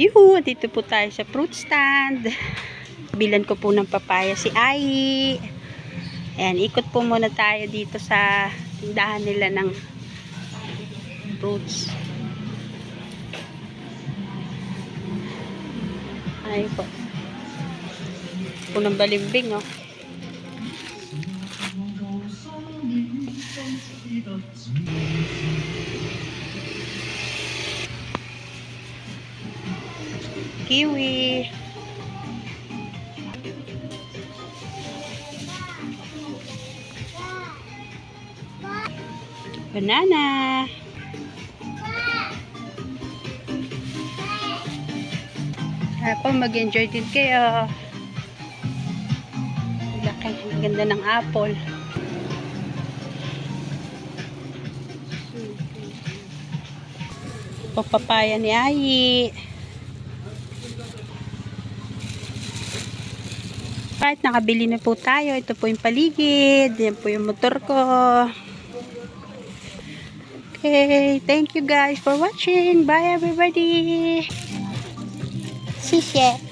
Yuhu, dito po tayo sa fruit stand. Bilan ko po ng papaya si Ai. Ayan, ikot po muna tayo dito sa tindahan nila ng fruits. Ay po. Punong balimbing, oh. Kiwi. Banana. Apple, mag-enjoy din kayo. Laki, ganda ng apple. Papapaya ni Ayi. Right, nakabili na po tayo. Ito po yung paligid. Yan po yung motor ko. Okay, thank you guys for watching. Bye everybody. 谢谢。